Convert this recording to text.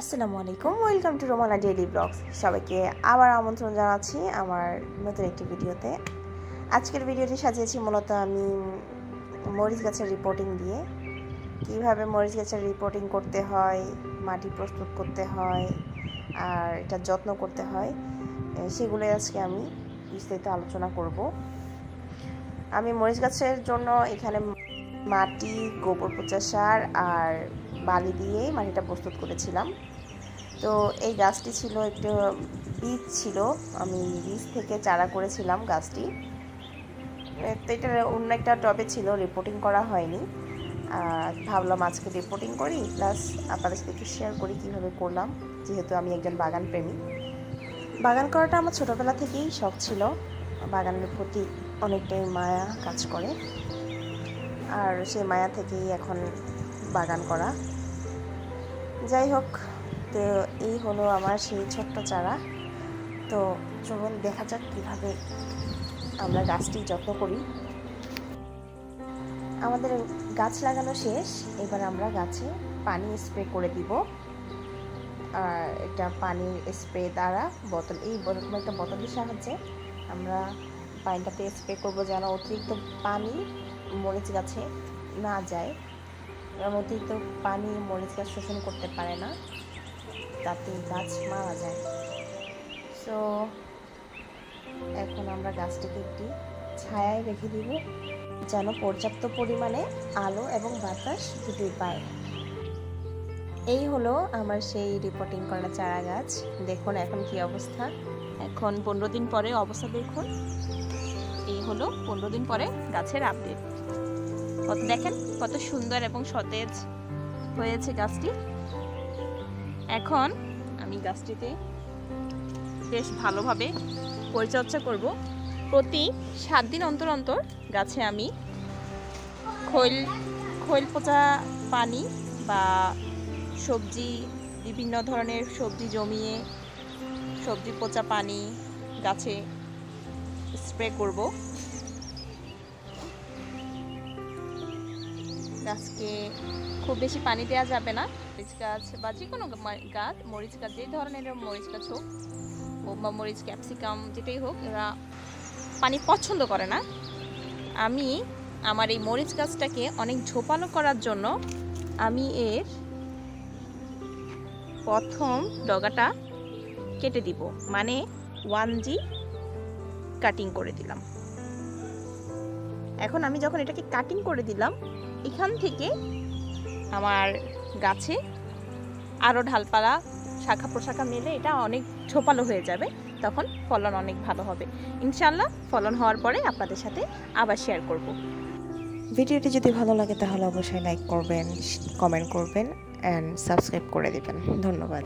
আসসালামু আলাইকুম, welcome to Romana daily blogs. সবাইকে আবার আমন্ত্রণ জানাচ্ছি আমার নতুন একটি ভিডিওতে। আজকের ভিডিওটি সাজিয়েছি মূলত আমি মরিচ গাছের রিপোর্টিং দিয়ে। কীভাবে মরিচ গাছের রিপোর্টিং করতে হয়, মাটি প্রস্তুত করতে হয়, আর এটা যত্ন করতে হয় সেগুলোই আজকে আমি বিস্তারিত আলোচনা করব। আমি মরিচ গাছের জন্য এখানে মাটি, গোবর পচা সার আর বালি দিয়ে মাটিটা প্রস্তুত করেছিলাম। তো এই গাছটি ছিল একটু বীজ ছিল, আমি বীজ থেকে চারা করেছিলাম গাছটি। তো এটা অন্য একটা টবে ছিল রিপোর্টিং করা হয়নি। ভাবলাম আজকে রিপোর্টিং করি প্লাস আপনাদের সাথে একটু শেয়ার করি কীভাবে করলাম, যেহেতু আমি একজন বাগান প্রেমী। বাগান করাটা আমার ছোটোবেলা থেকেই শখ ছিল। বাগানের প্রতি অনেকটাই মায়া কাজ করে। আর সেই মায়া থেকেই এখন বাগান করা। যাই হোক, তো এই হলো আমার সেই ছোট্ট চারা। তো চলুন দেখা যাক কীভাবে আমরা গাছটি যত্ন করি। আমাদের গাছ লাগানো শেষ, এবার আমরা গাছে পানি স্প্রে করে দিব। আর এটা পানির স্প্রে দ্বারা বোতল, এই একটা বোতলের সাহায্যে আমরা পানিটাতে স্প্রে করব যেন অতিরিক্ত পানি মরিচ গাছে না যায়। কারণ অতিরিক্ত পানি, মরিচ গাছ শোষণ করতে পারে না। তাতে গাছ মারা যায়। সো এখন আমরা গাছটিকে একটি ছায়ায় রেখে দিব, যেন পর্যাপ্ত পরিমাণে আলো এবং বাতাস দুটোই পায়। এই হলো আমার সেই রিপোর্টিং করা চারা গাছ। দেখুন এখন কি অবস্থা। এখন পনেরো দিন পরে অবস্থা দেখুন। এই হলো পনেরো দিন পরে গাছের আপডেট দেখেন, কত সুন্দর এবং সতেজ হয়েছে গাছটি। এখন আমি গাছটিতে বেশ ভালোভাবে পরিচর্যা করব। প্রতি সাত দিন অন্তর অন্তর গাছে আমি খৈল খৈল পচা পানি বা সবজি, বিভিন্ন ধরনের সবজি জমিয়ে সবজি পচা পানি গাছে স্প্রে করব। গাছকে খুব বেশি পানি দেওয়া যাবে না। মরিচ গাছ বা যে কোনো গাছ, মরিচ গাছ, যে ধরনের মরিচ গাছ হোক বা মরিচ, ক্যাপসিকাম যেটাই হোক, এরা পানি পছন্দ করে না। আমি আমার এই মরিচ গাছটাকে অনেক ঝোপালো করার জন্য আমি এর প্রথম ডগাটা কেটে দিব। মানে ওয়ান জি কাটিং করে দিলাম। এখন আমি যখন এটাকে কাটিং করে দিলাম এখান থেকে আমার গাছে আরও ঢালপালা, শাখা প্রশাখা মেলে এটা অনেক ঝোপালো হয়ে যাবে, তখন ফলন অনেক ভালো হবে। ইনশাল্লাহ ফলন হওয়ার পরে আপনাদের সাথে আবার শেয়ার করব। ভিডিওটি যদি ভালো লাগে তাহলে অবশ্যই লাইক করবেন কমেন্ট করবেন অ্যান্ড সাবস্ক্রাইব করে দেবেন। ধন্যবাদ।